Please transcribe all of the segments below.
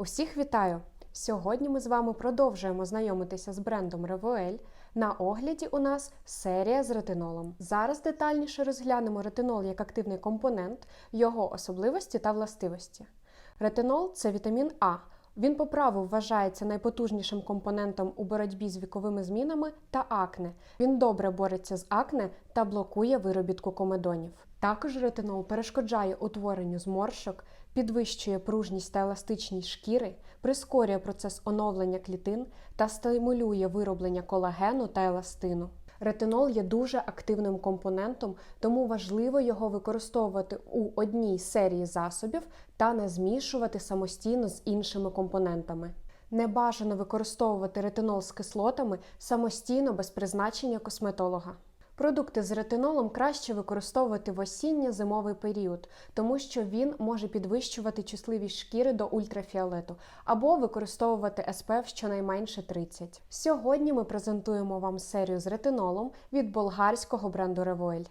Усіх вітаю! Сьогодні ми з вами продовжуємо знайомитися з брендом Ревуель. На огляді у нас серія з ретинолом. Зараз детальніше розглянемо ретинол як активний компонент, його особливості та властивості. Ретинол це вітамін А. Він по праву вважається найпотужнішим компонентом у боротьбі з віковими змінами та акне. Він добре бореться з акне та блокує виробітку комедонів. Також ретинол перешкоджає утворенню зморшок, підвищує пружність та еластичність шкіри, прискорює процес оновлення клітин та стимулює вироблення колагену та еластину. Ретинол є дуже активним компонентом, тому важливо його використовувати у одній серії засобів та не змішувати самостійно з іншими компонентами. Не бажано використовувати ретинол з кислотами самостійно без призначення косметолога. Продукти з ретинолом краще використовувати в осінньо-зимовий період, тому що він може підвищувати чутливість шкіри до ультрафіолету або використовувати SPF щонайменше 30. Сьогодні ми презентуємо вам серію з ретинолом від болгарського бренду Revoel.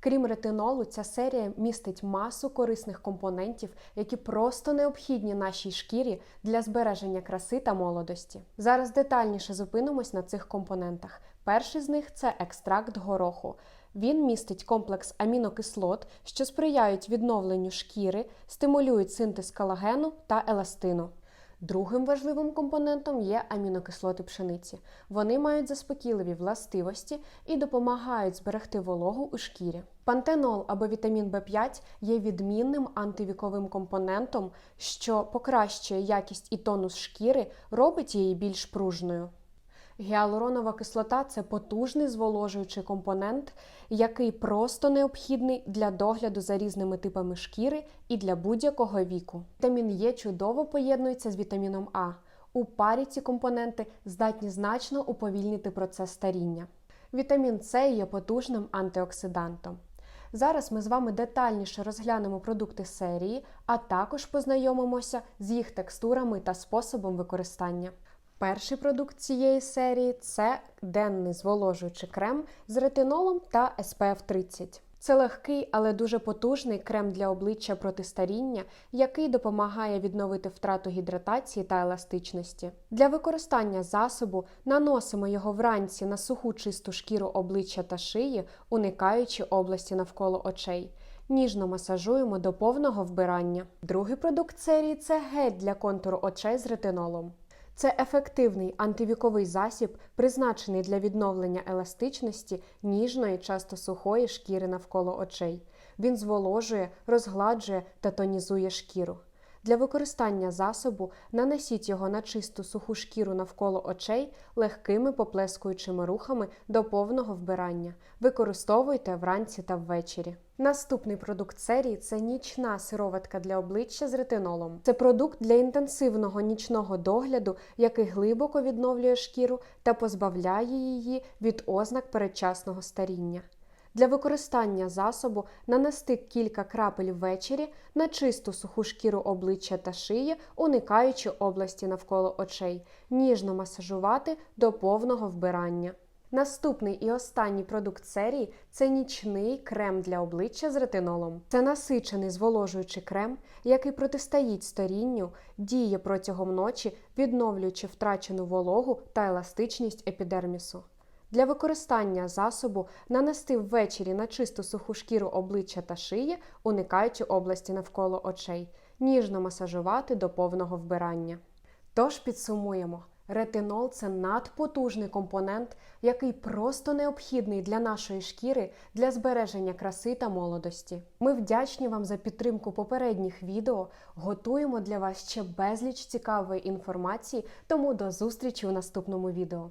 Крім ретинолу, ця серія містить масу корисних компонентів, які просто необхідні нашій шкірі для збереження краси та молодості. Зараз детальніше зупинимось на цих компонентах. Перший з них це екстракт гороху. Він містить комплекс амінокислот, що сприяють відновленню шкіри, стимулюють синтез колагену та еластину. Другим важливим компонентом є амінокислоти пшениці. Вони мають заспокійливі властивості і допомагають зберегти вологу у шкірі. Пантенол або вітамін В5 є відмінним антивіковим компонентом, що покращує якість і тонус шкіри, робить її більш пружною. Гіалуронова кислота це потужний зволожуючий компонент, який просто необхідний для догляду за різними типами шкіри і для будь-якого віку. Вітамін Е чудово поєднується з вітаміном А. У парі ці компоненти здатні значно уповільнити процес старіння. Вітамін С є потужним антиоксидантом. Зараз ми з вами детальніше розглянемо продукти серії, а також познайомимося з їх текстурами та способом використання. Перший продукт цієї серії це денний зволожуючий крем з ретинолом та SPF 30. Це легкий, але дуже потужний крем для обличчя проти старіння, який допомагає відновити втрату гідратації та еластичності. Для використання засобу наносимо його вранці на суху чисту шкіру обличчя та шиї, уникаючи області навколо очей. Ніжно масажуємо до повного вбирання. Другий продукт серії це гель для контуру очей з ретинолом. Це ефективний антивіковий засіб, призначений для відновлення еластичності ніжної, часто сухої шкіри навколо очей. Він зволожує, розгладжує та тонізує шкіру. Для використання засобу нанесіть його на чисту суху шкіру навколо очей легкими поплескуючими рухами до повного вбирання. Використовуйте вранці та ввечері. Наступний продукт серії це нічна сироватка для обличчя з ретинолом. Це продукт для інтенсивного нічного догляду, який глибоко відновлює шкіру та позбавляє її від ознак передчасного старіння. Для використання засобу нанести кілька крапель ввечері на чисту суху шкіру обличчя та шиї, уникаючи області навколо очей, ніжно масажувати до повного вбирання. Наступний і останній продукт серії це нічний крем для обличчя з ретинолом. Це насичений зволожуючий крем, який протистоїть старінню, діє протягом ночі, відновлюючи втрачену вологу та еластичність епідермісу. Для використання засобу нанести ввечері на чисту суху шкіру обличчя та шиї, уникаючи області навколо очей, ніжно масажувати до повного вбирання. Тож підсумуємо. Ретинол це надпотужний компонент, який просто необхідний для нашої шкіри для збереження краси та молодості. Ми вдячні вам за підтримку попередніх відео. Готуємо для вас ще безліч цікавої інформації, тому до зустрічі у наступному відео.